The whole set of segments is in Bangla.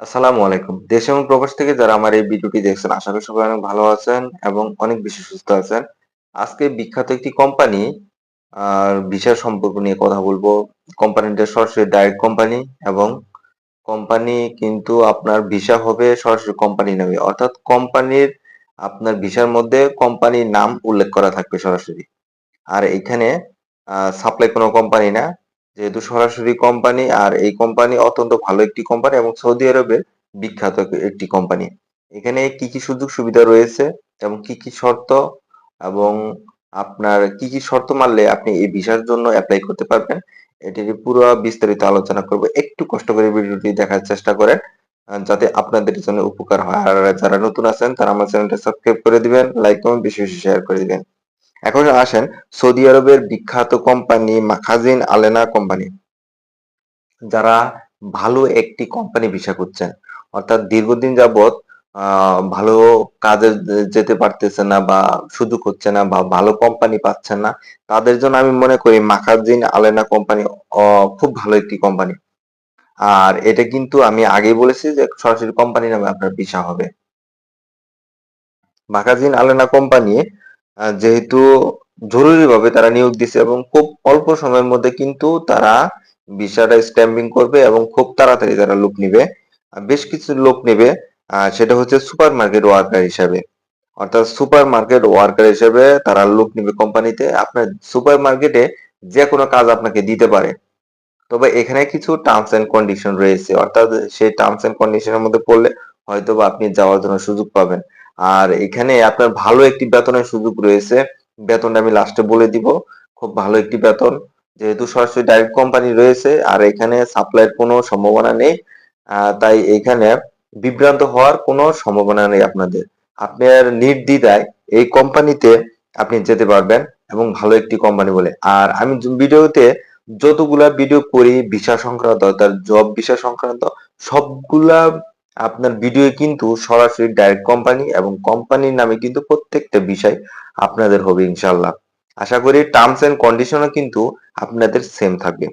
আসসালামু আলাইকুম। দেশ এবং প্রবাস থেকে যারা আমার এই ভিডিওটি দেখছেন, আশা করি সবাই অনেক ভালো আছেন এবং অনেক বেশি সুস্থ আছেন। আজকে বিখ্যাত একটি কোম্পানি, আর ভিসার সম্পর্ক নিয়ে কথা বলব। কোম্পানিটা সরাসরি ডাইরেক্ট কোম্পানি এবং কোম্পানি কিন্তু আপনার ভিসা হবে সরাসরি কোম্পানি নামে। অর্থাৎ কোম্পানির আপনার ভিসার মধ্যে কোম্পানির নাম উল্লেখ করা থাকবে সরাসরি। আর এখানে সাপ্লাই কোনো কোম্পানি না। যেহেতু সরাসরি কোম্পানি আর এই কোম্পানি অত্যন্ত ভালো একটি কোম্পানি এবং সৌদি আরবের বিখ্যাত একটি কোম্পানি। এখানে কি, কি সুযোগ সুবিধা রয়েছে এবং কি, কি শর্ত এবং আপনার কি, কি শর্ত মানলে আপনি এই ভিসার জন্য অ্যাপ্লাই করতে পারবেন, এটির পুরো বিস্তারিত আলোচনা করব। একটু কষ্ট করে ভিডিওটি দেখার চেষ্টা করেন। যাতে আপনাদের জন্য উপকার হয়। আর যারা নতুন আছেন তারা আমার চ্যানেলটা সাবস্ক্রাইব করে দিবেন, লাইক, কমেন্ট বেশি, বেশি শেয়ার করে দিবেন। এখন আসেন সৌদি আরবের বিখ্যাত কোম্পানি মাখাজিন আলেনা কোম্পানি। যারা ভালো একটি কোম্পানি ভিসা করছেন। অর্থাৎ দীর্ঘদিন যাবৎ আ ভালো কাজে যেতে পারতেছে না বা সুযোগ হচ্ছে না বা ভালো কোম্পানি পাচ্ছেন না। তাদের জন্য আমি মনে করি মাখাজিন আলেনা কোম্পানি খুব ভালো একটি কোম্পানি। আর এটা কিন্তু আমি আগেই বলেছি যে সরাসরি কোম্পানি নামে আপনার ভিসা হবে। মাগাজিন আলেনা কোম্পানি যেহেতু জরুরিভাবে তারা নিয়োগ দিছে এবং খুব অল্প সময়ের মধ্যে কিন্তু তারা ভিসাটা স্ট্যাম্পিং করবে এবং খুব তাড়াতাড়ি তারা লোক নিবে। বেশ কিছু লোক নেবে সেটা হচ্ছে সুপার মার্কেট ওয়ার্কার হিসাবে। অর্থাৎ সুপার মার্কেট ওয়ার্কার হিসেবে তারা লোক নিবে কোম্পানিতে। আপনার সুপার মার্কেটে যেকোনো কাজ আপনাকে দিতে পারে। তবে এখানে কিছু টার্মস অ্যান্ড কন্ডিশন রয়েছে। অর্থাৎ সেই টার্মস অ্যান্ড কন্ডিশন এর মধ্যে পড়লে হয়তোবা আপনি যাওয়ার জন্য সুযোগ পাবেন। আর এখানে আপনার ভালো একটি বেতনের সুযোগ রয়েছে। বেতনটা আমি লাস্টে বলে দিব। খুব ভালো একটি বেতন। যেহেতু সরাসরি ডাইরেক্ট কোম্পানি রয়েছে, আর এখানে সাপ্লাইয়ের কোনো সম্ভাবনা নেই। তাই এখানে বিভ্রান্ত হওয়ার কোনো সম্ভাবনা নেই আপনাদের। আপনার নির্দ্বিধায় এই কোম্পানিতে আপনি যেতে পারবেন এবং ভালো একটি কোম্পানি বলে। আর আমি ভিডিওতে যতগুলা ভিডিও করি, ভিসা সংক্রান্ত অর্থাৎ জব ভিসা সংক্রান্ত, সবগুলা আপনার ভিডিও কিন্তু সরাসরি ডাইরেক্ট কোম্পানি এবং কোম্পানির নামে কিন্তু প্রত্যেকটা বিষয় আপনাদের হবে ইনশাআল্লাহ। আশা করি টার্মস এন্ড কন্ডিশনও কিন্তু আপনাদের সেম থাকবে।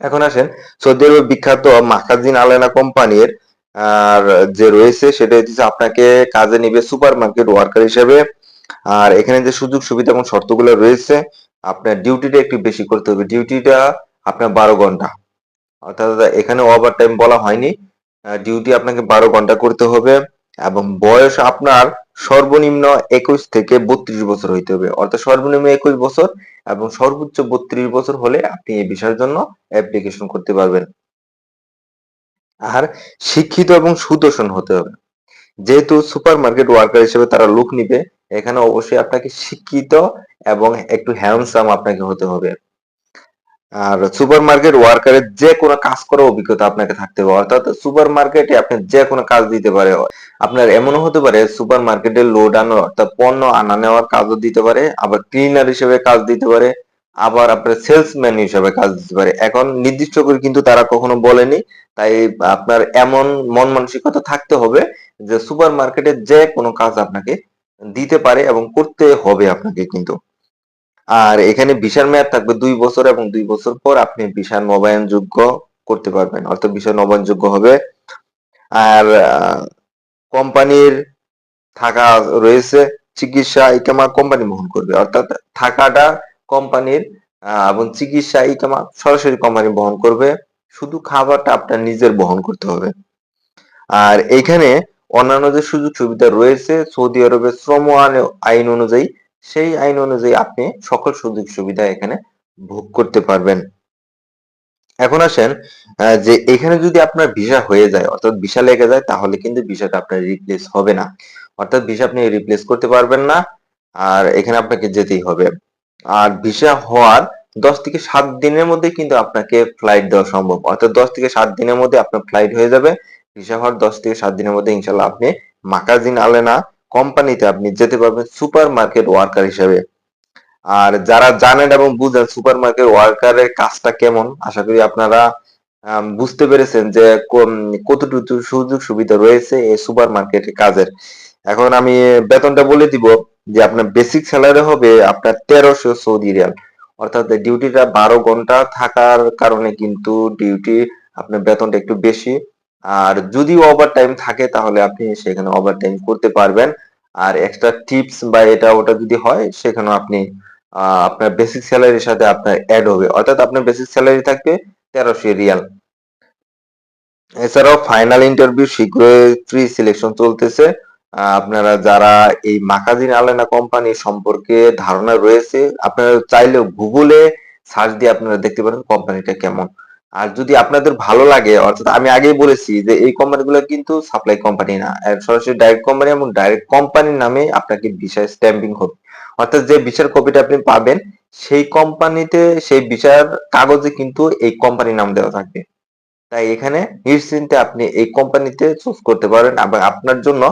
এখন আসেন, সৌদি আরবের বিখ্যাত মাখাজিন আলেনা কোম্পানির আর যে রয়েছে সেটা হচ্ছে আপনাকে কাজে নিবে সুপার মার্কেট ওয়ার্কার হিসেবে। আর এখানে যে সুযোগ সুবিধা এবং শর্তগুলো রয়েছে, আপনার ডিউটিটা একটু বেশি করতে হবে। ডিউটিটা আপনার ১২ ঘণ্টা। অর্থাৎ এখানে ওভার টাইম বলা হয়নি। ডিউটি আপনাকে ১২ ঘণ্টা করতে হবে এবং বয়স আপনার সর্বনিম্ন ২১ থেকে ৩২ বছর হইতে হবে। অর্থাৎ সর্বনিম্ন ২১ বছর এবং সর্বোচ্চ ৩২ বছর হলে আপনি এই বিষয়ের জন্য অ্যাপ্লিকেশন করতে পারবেন। আর শিক্ষিত এবং সুদর্শন হতে হবে। যেহেতু সুপার মার্কেট ওয়ার্কার হিসেবে তারা লোক নিবে, এখানে অবশ্যই আপনাকে শিক্ষিত এবং একটু হ্যান্ডসাম আপনাকে হতে হবে। আর সুপার মার্কেট ওয়ার্কারের যে কোনো কাজ করার অভিজ্ঞতা আপনাকে থাকতে হবে। অর্থাৎ সুপার মার্কেটে আপনি যেকোনো কাজ দিতে পারে। আপনার এমনও হতে পারে সুপার মার্কেটে লোড আনা অর্থাৎ পণ্য আনা নেওয়ার কাজও দিতে পারে, আবার ক্লিনার হিসেবে কাজ দিতে পারে, আবার আপনার সেলসম্যান হিসেবে কাজ দিতে পারে। এখন নির্দিষ্ট করে কিন্তু তারা কখনো বলেনি। তাই আপনার এমন মন মানসিকতা থাকতে হবে যে সুপার মার্কেটে যেকোনো কাজ আপনাকে দিতে পারে এবং করতে হবে আপনাকে কিন্তু। আর এখানে ভিসার মেয়াদ থাকবে দুই বছর এবং দুই বছর পর আপনি ভিসা নবায়নযোগ্য করতে পারবেন। অর্থাৎ ভিসা নবায়নযোগ্য হবে। আর কোম্পানির থাকা রয়েছে, চিকিৎসা ইকামা কোম্পানি বহন করবে। অর্থাৎ থাকাটা কোম্পানির এবং চিকিৎসা ইকামা সরাসরি কোম্পানি বহন করবে। শুধু খাবারটা আপনার নিজের বহন করতে হবে। আর এখানে অন্যান্য যে সুযোগ সুবিধা রয়েছে সৌদি আরবের শ্রম আইন অনুযায়ী সেই আইন অনুযায়ী আপনি সকল সুযোগ সুবিধা এখানে ভোগ করতে পারবেন। এখন আসেন যে এখানে যদি আপনার ভিসা হয়ে যায়, অর্থাৎ ভিসা লেগে যায়, তাহলে কিন্তু ভিসাটা আপনার রিপ্লেস হবে না। অর্থাৎ ভিসা আপনি রিপ্লেস করতে পারবেন না। আর এখানে আপনাকে যেতেই হবে। আর ভিসা হওয়ার ১০ থেকে সাত দিনের মধ্যে কিন্তু আপনাকে ফ্লাইট দেওয়া সম্ভব। অর্থাৎ ১০ থেকে সাত দিনের মধ্যে আপনার ফ্লাইট হয়ে যাবে। ভিসা হওয়ার ১০ থেকে সাত দিনের মধ্যে ইনশাল্লাহ আপনি মাকাজিন আলেনা কোম্পানিতে আপনি যেতে পারবেন সুপার মার্কেট ওয়ার্কার হিসেবে। আর যারা জানেন এবং বুঝেন সুপার মার্কেট ওয়ার্কারের কাজটা কেমন, আশা করি আপনারা বুঝতে পেরেছেন যে কতটুকু সুযোগ সুবিধা রয়েছে এই সুপার মার্কেটের কাজের। এখন আমি বেতনটা বলে দিব যে আপনার বেসিক স্যালারি হবে আপনার তেরোশো সৌদি রিয়াল। অর্থাৎ ডিউটিটা ১২ ঘণ্টা থাকার কারণে কিন্তু ডিউটি আপনার বেতনটা একটু বেশি। আর যদি ওভার টাইম থাকে, তাহলে আপনি সেখানে ওভার টাইম করতে পারবেন। আর এক্সট্রা টিপস বা এটা ওটা যদি হয় সেখানে আপনি আপনার বেসিক স্যালারির সাথে আপনার অ্যাড হবে। অর্থাৎ আপনার বেসিক স্যালারি থাকবে তেরোশো রিয়াল। এছাড়াও ফাইনাল ইন্টারভিউ শীঘ্রই প্রি সিলেকশন চলতেছে। আপনারা যারা এই মাকাজিন আলেনা কোম্পানি সম্পর্কে ধারণা রয়েছে, আপনারা চাইলেও গুগলে সার্চ দিয়ে আপনারা দেখতে পারেন কোম্পানিটা কেমন। আর যদি আপনাদের ভালো লাগে, অর্থাৎ আমি আগেই বলেছি যে এই কোম্পানিগুলো কিন্তু সাপ্লাই কোম্পানি না সরাসরি ডাইরেক্ট কোম্পানি এবং ডাইরেক্ট কোম্পানির নামে আপনাকে ভিসা স্ট্যাম্পিং হবে অর্থাৎ যে ভিসার কপিটা আপনি পাবেন, সেই কোম্পানিতে সেই ভিসার কাগজে কিন্তু এই কোম্পানির নাম দেওয়া থাকবে। তাই এখানে নিশ্চিন্তে আপনি এই কোম্পানিতে চুজ করতে পারেন এবং আপনার জন্য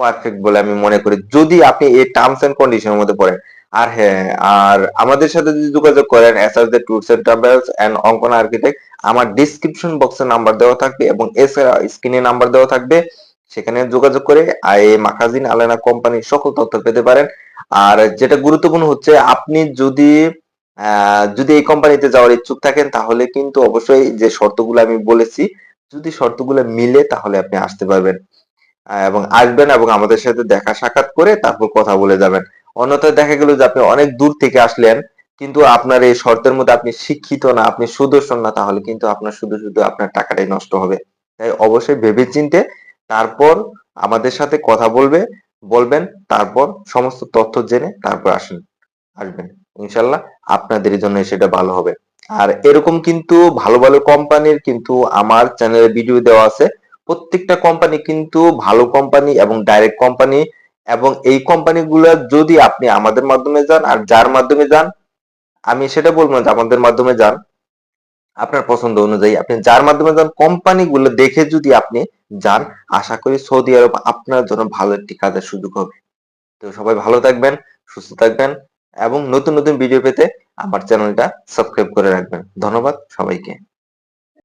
পারফেক্ট বলে আমি মনে করি, যদি আপনি এই টার্মস এন্ড কন্ডিশনের মধ্যে পড়েন। আর হ্যাঁ আর আমাদের সাথে যদি যোগাযোগ করেন SR the tours and travels and Ankan architect আমার ডিসক্রিপশন বক্সে নাম্বার দেওয়া থাকবে এবং এছাড়া স্ক্রিনে নাম্বার দেওয়া থাকবে। সেখানে যোগাযোগ করে আই মাখাজিন, আলেনা কোম্পানির সকল তথ্য পেতে পারেন। আর যেটা গুরুত্বপূর্ণ হচ্ছে, আপনি যদি যদি এই কোম্পানিতে যাওয়ার ইচ্ছুক থাকেন, তাহলে কিন্তু অবশ্যই যে শর্তগুলো আমি বলেছি, যদি শর্তগুলো মিলে তাহলে আপনি আসতে পারবেন। এবং আসবেন এবং আমাদের সাথে দেখা সাক্ষাৎ করে তারপর কথা বলে যাবেন। অন্যথায় দেখা গেল যে আপনি অনেক দূর থেকে আসলেন, কিন্তু আপনার এই শর্তের মধ্যে আপনি শিক্ষিত না, আপনি সুদর্শন না, তাহলে কিন্তু আপনার শুধু শুধু আপনার টাকাটাই নষ্ট হবে। তাই অবশ্যই ভেবেচিন্তে তারপর আমাদের সাথে কথা বলবে, বলবেন, তারপর সমস্ত তথ্য জেনে তারপর আসেন, আসবেন। ইনশাল্লাহ আপনাদের জন্য সেটা ভালো হবে। আর এরকম কিন্তু ভালো ভালো কোম্পানির কিন্তু আমার চ্যানেলে ভিডিও দেওয়া আছে। প্রত্যেকটা কোম্পানি কিন্তু ভালো কোম্পানি এবং ডাইরেক্ট কোম্পানি এবং এই কোম্পানিগুলো যদি আপনি আমাদের মাধ্যমে যান আর যার মাধ্যমে যান, আমি সেটা বলব যে আমাদের মাধ্যমে যান, আপনার পছন্দ অনুযায়ী। আপনি যার মাধ্যমে যান কোম্পানিগুলো দেখে যদি আপনি যান, আশা করি সৌদি আরব আপনার জন্য ভালো একটি কাজের সুযোগ হবে। তো সবাই ভালো থাকবেন, সুস্থ থাকবেন এবং নতুন নতুন ভিডিও পেতে আমার চ্যানেলটা সাবস্ক্রাইব করে রাখবেন। ধন্যবাদ সবাইকে।